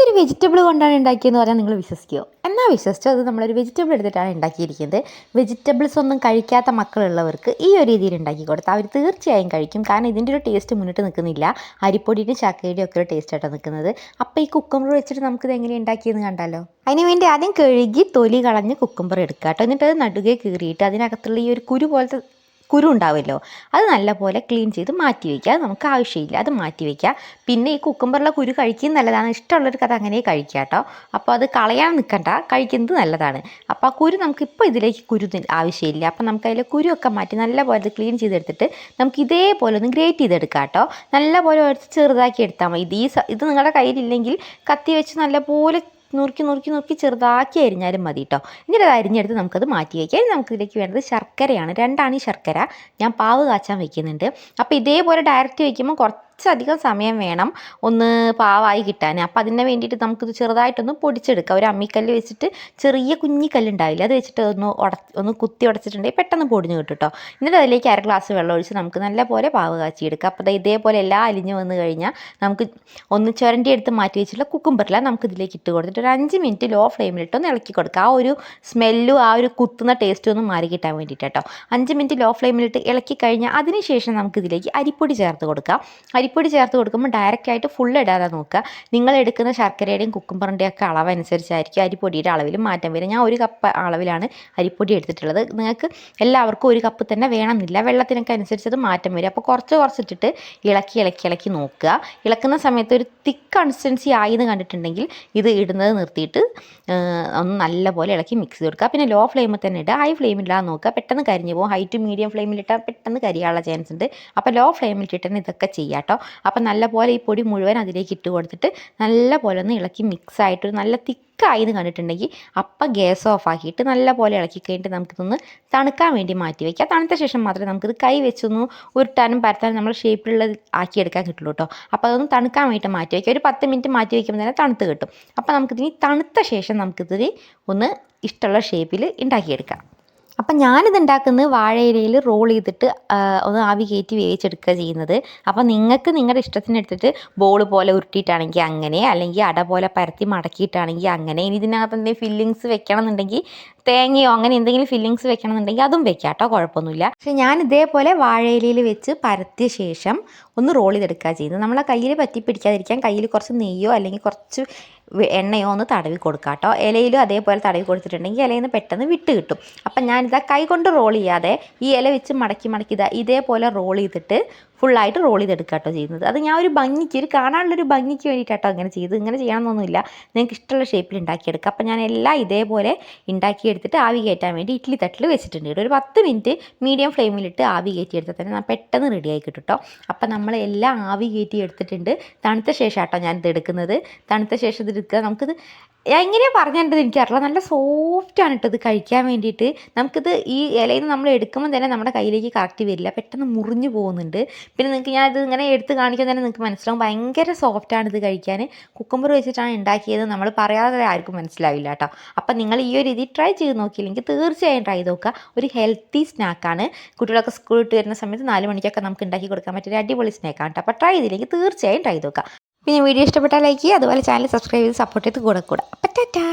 ഇതൊരു വെജിറ്റബിൾ കൊണ്ടാണ് ഉണ്ടാക്കിയെന്ന് പറഞ്ഞാൽ നിങ്ങൾ വിശ്വസിക്കുമോ എന്നാൽ വിശ്വസിച്ചോ? അത് നമ്മളൊരു വെജിറ്റബിൾ എടുത്തിട്ടാണ് ഉണ്ടാക്കിയിരിക്കുന്നത്. വെജിറ്റബിൾസ് ഒന്നും കഴിക്കാത്ത മക്കളുള്ളവർക്ക് ഈ ഒരു രീതിയിൽ ഉണ്ടാക്കി കൊടുത്താൽ അവർ തീർച്ചയായും കഴിക്കും. കാരണം ഇതിന്റെ ഒരു ടേസ്റ്റ് മുന്നിട്ട് നിൽക്കുന്നില്ല. അരിപ്പൊടിയുടെ ചക്കയുടെയും ഒക്കെ ഒരു ടേസ്റ്റായിട്ടാണ് നിൽക്കുന്നത്. അപ്പോൾ ഈ കുക്കുമ്പർ വെച്ചിട്ട് നമുക്കിത് എങ്ങനെ ഉണ്ടാക്കിയെന്ന് കണ്ടാലോ? അതിന് വേണ്ടി ആദ്യം കഴുകി തൊലി കളഞ്ഞ് കുക്കുമ്പർ എടുക്കുക കേട്ടോ. എന്നിട്ട് അത് നടുകെ കീറിയിട്ട് അതിനകത്തുള്ള ഈ ഒരു കുരു പോലത്തെ കുരു ഉണ്ടാവുമല്ലോ. അത് നല്ലപോലെ ക്ലീൻ ചെയ്ത് മാറ്റി വയ്ക്കുക. നമുക്ക് ആവശ്യമില്ല അത് മാറ്റി വയ്ക്കുക. പിന്നെ ഈ കുക്കുംബറിലെ കുരു കഴിക്കുന്നത് നല്ലതാണ്. ഇഷ്ടമുള്ളവർക്ക് അത് അങ്ങനെ കഴിക്കുക കേട്ടോ. അപ്പോൾ അത് കളയാൻ നിൽക്കണ്ട. കഴിക്കുന്നത് നല്ലതാണ്. അപ്പോൾ ആ കുരു നമുക്ക് ഇപ്പോൾ ഇതിലേക്ക് കുരു ആവശ്യമില്ല. അപ്പോൾ നമുക്ക് അതിലെ കുരുവൊക്കെ മാറ്റി നല്ലപോലെ അത് ക്ലീൻ ചെയ്തെടുത്തിട്ട് നമുക്ക് ഇതേപോലെ ഒന്ന് ഗ്രേറ്റ് ചെയ്തെടുക്കാം കേട്ടോ. നല്ലപോലെ എടുത്ത് ചെറുതാക്കി എടുത്താൽ മതി. ഇത് ഈ ഇത് നിങ്ങളുടെ കയ്യിലില്ലെങ്കിൽ കത്തി വെച്ച് നല്ലപോലെ നുറുക്കി നുറുക്കി നുറുക്കി ചെറുതാക്കി അരിഞ്ഞാലും മതി കേട്ടോ എന്നിട്ട് അത് അരിഞ്ഞെടുത്ത് നമുക്കത് മാറ്റി വയ്ക്കാം. നമുക്ക് ഇതിലേക്ക് വേണ്ടത് ശർക്കരയാണ്. രണ്ടാണ് ഈ ശർക്കര. ഞാൻ പാവ് കാച്ചാൻ വെക്കുന്നുണ്ട്. അപ്പോൾ ഇതേപോലെ ഡയറക്റ്റ് വയ്ക്കുമ്പോൾ കുറച്ചധികം സമയം വേണം ഒന്ന് പാവായി കിട്ടാൻ അപ്പോൾ അതിന് വേണ്ടിയിട്ട് നമുക്കിത് ചെറുതായിട്ടൊന്ന് പൊടിച്ചെടുക്കാം. ഒരു അമ്മിക്കല്ല് വെച്ചിട്ട് ചെറിയ കുഞ്ഞി കല്ലുണ്ടാവില്ല? അത് വെച്ചിട്ട് ഒന്ന് ഉട ഒന്ന് കുത്തി ഉടച്ചിട്ടുണ്ടെങ്കിൽ പെട്ടെന്ന് പൊടിഞ്ഞ് കിട്ടും കേട്ടോ എന്നിട്ട് അതിലേക്ക് അര ഗ്ലാസ് വെള്ളം ഒഴിച്ച് നമുക്ക് നല്ലപോലെ പാവ് കാച്ചിയെടുക്കാം. അപ്പോൾ ഇതേപോലെ എല്ലാം അലിഞ്ഞ് വന്ന് കഴിഞ്ഞാൽ നമുക്ക് ഒന്ന് ചുരണ്ടി എടുത്ത് മാറ്റി വെച്ചിട്ടുള്ള കുക്കുംബറില നമുക്ക് ഇതിലേക്ക് ഇട്ട് കൊടുത്തിട്ട് ഒരു അഞ്ച് മിനിറ്റ് ലോ ഫ്ലെയിമിലിട്ട് ഒന്ന് ഇളക്കി കൊടുക്കുക ആ ഒരു സ്മെല്ലും ആ ഒരു കുത്തുന്ന ടേസ്റ്റും ഒന്ന് മാറി കിട്ടാൻ വേണ്ടിയിട്ട് കേട്ടോ അഞ്ച് മിനിറ്റ് ലോ ഫ്ലെയിമിലിട്ട് ഇളക്കി കഴിഞ്ഞാൽ അതിനുശേഷം നമുക്ക് ഇതിലേക്ക് അരിപ്പൊടി ചേർത്ത് കൊടുക്കാം. അരിപ്പൊടി ചേർത്ത് കൊടുക്കുമ്പോൾ ഡയറക്റ്റ് ആയിട്ട് ഫുൾ ഇടാതെ നോക്കുക. നിങ്ങൾ എടുക്കുന്ന ശർക്കരയുടെയും കുക്കുംബറിന്റെയും ഒക്കെ അളവ് അനുസരിച്ചായിരിക്കും അരിപ്പൊടിയുടെ അളവിൽ മാറ്റം വരും ഞാൻ ഒരു കപ്പ് അളവിലാണ് അരിപ്പൊടി എടുത്തിട്ടുള്ളത്. നിങ്ങൾക്ക് എല്ലാവർക്കും ഒരു കപ്പ് തന്നെ വേണമെന്നില്ല. വെള്ളത്തിനൊക്കെ അനുസരിച്ചത് മാറ്റം വരും അപ്പോൾ കുറച്ച് കുറച്ചിട്ടിട്ട് ഇളക്കി ഇളക്കി ഇളക്കി നോക്കുക. ഇളക്കുന്ന സമയത്ത് ഒരു തിക്ക് കൺസിസ്റ്റൻസി ആയി എന്ന് കണ്ടിട്ടുണ്ടെങ്കിൽ ഇത് ഇടുന്നത് നിർത്തിയിട്ട് ഒന്ന് നല്ലപോലെ ഇളക്കി മിക്സ് ചെയ്ത് കൊടുക്കുക. പിന്നെ ലോ ഫ്ലെയിമിൽ തന്നെ ഇടുക. ഹൈ ഫ്ലെയിമില്ലാതെ നോക്കുക. പെട്ടെന്ന് കരിഞ്ഞു പോകും. ഹൈ ടു മീഡിയം ഫ്ലെയിമിലിട്ടാൽ പെട്ടെന്ന് കരിയാനുള്ള ചാൻസ് ഉണ്ട്. അപ്പോൾ ലോ ഫ്ലെയിമിൽ തന്നെ ഇതൊക്കെ ചെയ്യാം കേട്ടോ അപ്പോൾ നല്ലപോലെ ഈ പൊടി മുഴുവൻ അതിലേക്ക് ഇട്ട് കൊടുത്തിട്ട് നല്ലപോലെ ഒന്ന് ഇളക്കി മിക്സ് ആയിട്ട് നല്ല തിക്കായി എന്ന് കണ്ടിട്ടുണ്ടെങ്കിൽ അപ്പം ഗ്യാസ് ഓഫ് ആക്കിയിട്ട് നല്ലപോലെ ഇളക്കി കഴിഞ്ഞിട്ട് നമുക്കിതൊന്ന് തണുക്കാൻ വേണ്ടി മാറ്റി വയ്ക്കുക തണുത്ത ശേഷം മാത്രമേ നമുക്കിത് കൈ വെച്ചൊന്ന് ഉരുട്ടാനും പരത്താനും നമ്മൾ ഷേപ്പിലുള്ള ആക്കിയെടുക്കാൻ കിട്ടുള്ളൂ കേട്ടോ അപ്പോൾ അതൊന്ന് തണുക്കാൻ വേണ്ടി മാറ്റി വയ്ക്കുക ഒരു പത്ത് മിനിറ്റ് മാറ്റി വയ്ക്കുമ്പോൾ തന്നെ തണുത്ത് കിട്ടും. അപ്പോൾ നമുക്കിതിനി തണുത്ത ശേഷം നമുക്കിതിന് ഒന്ന് ഇഷ്ടമുള്ള ഷേപ്പിൽ ഉണ്ടാക്കിയെടുക്കാം. അപ്പം ഞാനിത് ഉണ്ടാക്കുന്നത് വാഴയിലയിൽ റോൾ ചെയ്തിട്ട് ഒന്ന് ആവി കയറ്റി വേവിച്ചെടുക്കുക ചെയ്യുന്നത്. അപ്പം നിങ്ങൾക്ക് നിങ്ങളുടെ ഇഷ്ടത്തിനെടുത്തിട്ട് ബോൾ പോലെ ഉരുട്ടിയിട്ടാണെങ്കിൽ അങ്ങനെ അല്ലെങ്കിൽ അട പോലെ പരത്തി മടക്കിയിട്ടാണെങ്കിൽ അങ്ങനെ. ഇനി ഇതിനകത്ത് എന്തെങ്കിലും ഫില്ലിങ്സ് വെക്കണം എന്നുണ്ടെങ്കിൽ തേങ്ങയോ അങ്ങനെ എന്തെങ്കിലും ഫില്ലിങ്സ് വെക്കണമെന്നുണ്ടെങ്കിൽ അതും വെക്കാം കേട്ടോ കുഴപ്പമൊന്നുമില്ല. പക്ഷേ ഞാൻ ഇതേപോലെ വാഴയിലയിൽ വെച്ച് പരത്തിയ ശേഷം ഒന്ന് റോൾ ചെയ്തെടുക്കുക ചെയ്യുന്നത്. നമ്മളെ കയ്യിൽ പറ്റി പിടിക്കാതിരിക്കാൻ കയ്യിൽ കുറച്ച് നെയ്യോ അല്ലെങ്കിൽ കുറച്ച് എണ്ണയോ ഒന്ന് തടവി കൊടുക്കുക കേട്ടോ ഇലയിലും അതേപോലെ തടവി കൊടുത്തിട്ടുണ്ടെങ്കിൽ ഇലയിൽ നിന്ന് പെട്ടെന്ന് വിട്ട് കിട്ടും. അപ്പം ഞാനിതാ കൈ കൊണ്ട് റോൾ ചെയ്യാതെ ഈ ഇല വെച്ച് മടക്കി മടക്കി ഇതാ ഇതേപോലെ റോൾ ചെയ്തിട്ട് ഫുള്ളായിട്ട് റോൾ ചെയ്തെടുക്കുക കേട്ടോ ചെയ്യുന്നത്. അത് ഞാൻ ഒരു ഭംഗിക്ക് ഒരു കാണാനുള്ളൊരു ഭംഗിക്ക് വേണ്ടിയിട്ടാട്ടോ അങ്ങനെ ചെയ്ത് ഇങ്ങനെ ചെയ്യണമെന്നൊന്നുമില്ല. നിങ്ങൾക്ക് ഇഷ്ടമുള്ള ഷേപ്പിൽ ഉണ്ടാക്കിയെടുക്കുക അപ്പം ഞാൻ എല്ലാം ഇതേപോലെ ഉണ്ടാക്കിയെടുത്തിട്ട് ആവി കയറ്റാൻ വേണ്ടി ഇഡ്ഡലി തട്ടിൽ വെച്ചിട്ടുണ്ട് ഒരു പത്ത് മിനിറ്റ് മീഡിയം ഫ്ലെയിമിലിട്ട് ആവി കയറ്റിയെടുത്താൽ തന്നെ പെട്ടെന്ന് റെഡിയായി കിട്ടും കേട്ടോ. അപ്പം നമ്മൾ എല്ലാം ആവി കയറ്റി എടുത്തിട്ടുണ്ട് തണുത്ത ശേഷം കേട്ടോ ഞാനിത് എടുക്കുന്നത്. തണുത്ത ശേഷം ഇത് എടുക്കുക. നമുക്കിത് എങ്ങനെയാണ് പറഞ്ഞിട്ട് എനിക്കറിയില്ല. നല്ല സോഫ്റ്റാണ് കേട്ടോ ഇത് കഴിക്കാൻ വേണ്ടിയിട്ട്. നമുക്കിത് ഈ ഇലയിൽ നിന്ന് നമ്മൾ എടുക്കുമ്പോൾ തന്നെ നമ്മുടെ കയ്യിലേക്ക് കറക്റ്റ് വരില്ല. പെട്ടെന്ന് മുറിഞ്ഞു പോകുന്നുണ്ട്. പിന്നെ നിങ്ങൾക്ക് ഞാൻ ഇത് ഇങ്ങനെ എടുത്ത് കാണിക്കുമ്പോൾ തന്നെ നിങ്ങൾക്ക് മനസ്സിലാവും. ഭയങ്കര സോഫ്റ്റാണ് ഇത് കഴിക്കാൻ. കുക്കുമ്പർ വെച്ചിട്ടാണ് ഉണ്ടാക്കിയത്. നമ്മൾ പറയാതെ ആർക്കും മനസ്സിലാവില്ല കേട്ടോ. അപ്പം നിങ്ങൾ ഈ ഒരു രീതി ട്രൈ ചെയ്ത് നോക്കിയില്ലെങ്കിൽ തീർച്ചയായും ട്രൈ നോക്കുക. ഒരു ഹെൽത്തി സ്നാക്കാണ് കുട്ടികളൊക്കെ സ്കൂളിൽ വിട്ട് വരുന്ന സമയത്ത് നാല് മണിക്കൊക്കെ നമുക്ക് ഉണ്ടാക്കി കൊടുക്കാൻ പറ്റിയ അടിപൊളി സ്നാക്കാണ് കേട്ടോ. അപ്പോൾ ട്രൈ ചെയ്തില്ലെങ്കിൽ തീർച്ചയായും ട്രൈ നോക്കുക. പിന്നെ വീഡിയോ ഇഷ്ടപ്പെട്ടാൽ ലൈക്ക് ചെയ്യുക അതുപോലെ ചാനൽ സബ്സ്ക്രൈബ് ചെയ്ത് സപ്പോർട്ട് ചെയ്ത് കൂടെ കൂടെ. അപ്പം ടാറ്റാ.